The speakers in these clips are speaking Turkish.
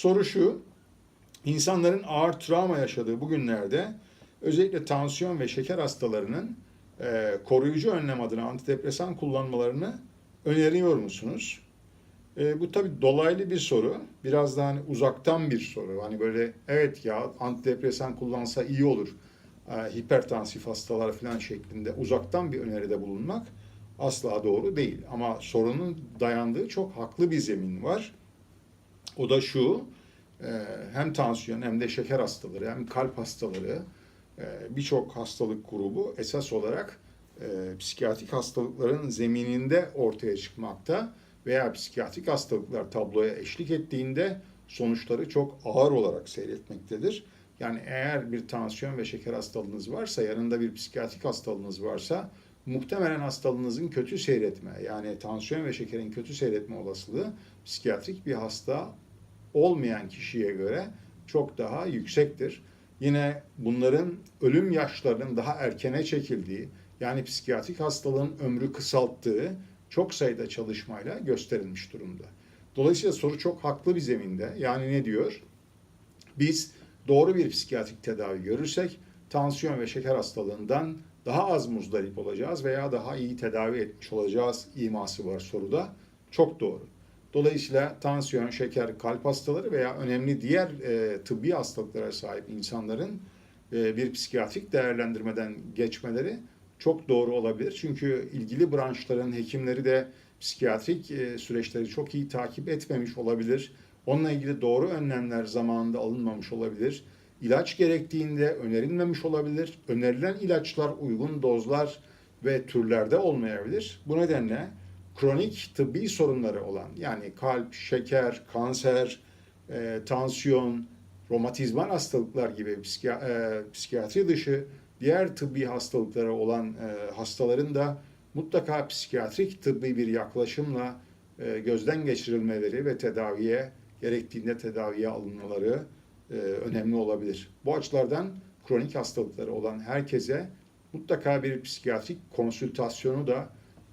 Soru şu, insanların ağır travma yaşadığı bu günlerde özellikle tansiyon ve şeker hastalarının e, koruyucu önlem adına antidepresan kullanmalarını öneriyor musunuz? E, bu tabii dolaylı bir soru. Biraz daha hani uzaktan bir soru. Hani böyle evet ya antidepresan kullansa iyi olur. E, hipertansif hastalar falan şeklinde uzaktan bir öneride bulunmak asla doğru değil. Ama sorunun dayandığı çok haklı bir zemin var. O da şu, e, hem tansiyon hem de şeker hastaları hem kalp hastaları e, birçok hastalık grubu esas olarak e, psikiyatrik hastalıkların zemininde ortaya çıkmakta veya psikiyatrik hastalıklar tabloya eşlik ettiğinde sonuçları çok ağır olarak seyretmektedir. Yani eğer bir tansiyon ve şeker hastalığınız varsa, yanında bir psikiyatrik hastalığınız varsa muhtemelen hastalığınızın kötü seyretme yani tansiyon ve şekerin kötü seyretme olasılığı psikiyatrik bir hasta olmayan kişiye göre çok daha yüksektir. Yine bunların ölüm yaşlarının daha erkene çekildiği, yani psikiyatrik hastalığın ömrü kısalttığı çok sayıda çalışmayla gösterilmiş durumda. Dolayısıyla soru çok haklı bir zeminde. Yani ne diyor? Biz doğru bir psikiyatrik tedavi görürsek tansiyon ve şeker hastalığından daha az muzdarip olacağız veya daha iyi tedavi etmiş olacağız iması var soruda. Çok doğru. Dolayısıyla tansiyon, şeker, kalp hastaları veya önemli diğer e, tıbbi hastalıklara sahip insanların e, bir psikiyatrik değerlendirmeden geçmeleri çok doğru olabilir. Çünkü ilgili branşların hekimleri de psikiyatrik e, süreçleri çok iyi takip etmemiş olabilir. Onunla ilgili doğru önlemler zamanında alınmamış olabilir. İlaç gerektiğinde önerilmemiş olabilir. Önerilen ilaçlar uygun dozlar ve türlerde olmayabilir. Bu nedenle kronik tıbbi sorunları olan yani kalp, şeker, kanser, e, tansiyon, romatizmal hastalıklar gibi psikiya- e, psikiyatri dışı diğer tıbbi hastalıkları olan e, hastaların da mutlaka psikiyatrik tıbbi bir yaklaşımla e, gözden geçirilmeleri ve tedaviye gerektiğinde tedaviye alınmaları e, önemli olabilir. Bu açılardan kronik hastalıkları olan herkese mutlaka bir psikiyatrik konsültasyonu da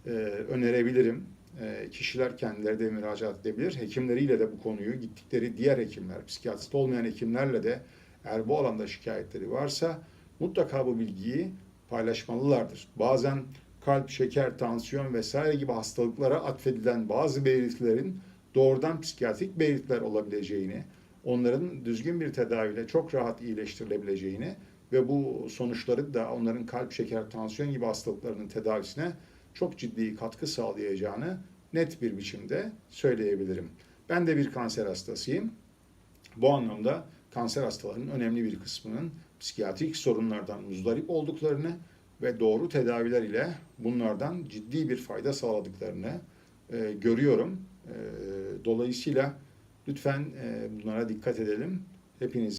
e, önerebilirim. E, kişiler kendileri de müracaat edebilir. Hekimleriyle de bu konuyu gittikleri diğer hekimler, psikiyatrist olmayan hekimlerle de eğer bu alanda şikayetleri varsa mutlaka bu bilgiyi paylaşmalılardır. Bazen kalp, şeker, tansiyon vesaire gibi hastalıklara atfedilen bazı belirtilerin doğrudan psikiyatrik belirtiler olabileceğini, onların düzgün bir tedaviyle çok rahat iyileştirilebileceğini ve bu sonuçları da onların kalp, şeker, tansiyon gibi hastalıklarının tedavisine çok ciddi katkı sağlayacağını net bir biçimde söyleyebilirim. Ben de bir kanser hastasıyım. Bu anlamda kanser hastalarının önemli bir kısmının psikiyatrik sorunlardan muzdarip olduklarını ve doğru tedaviler ile bunlardan ciddi bir fayda sağladıklarını e, görüyorum. E, dolayısıyla lütfen bunlara dikkat edelim. Hepiniz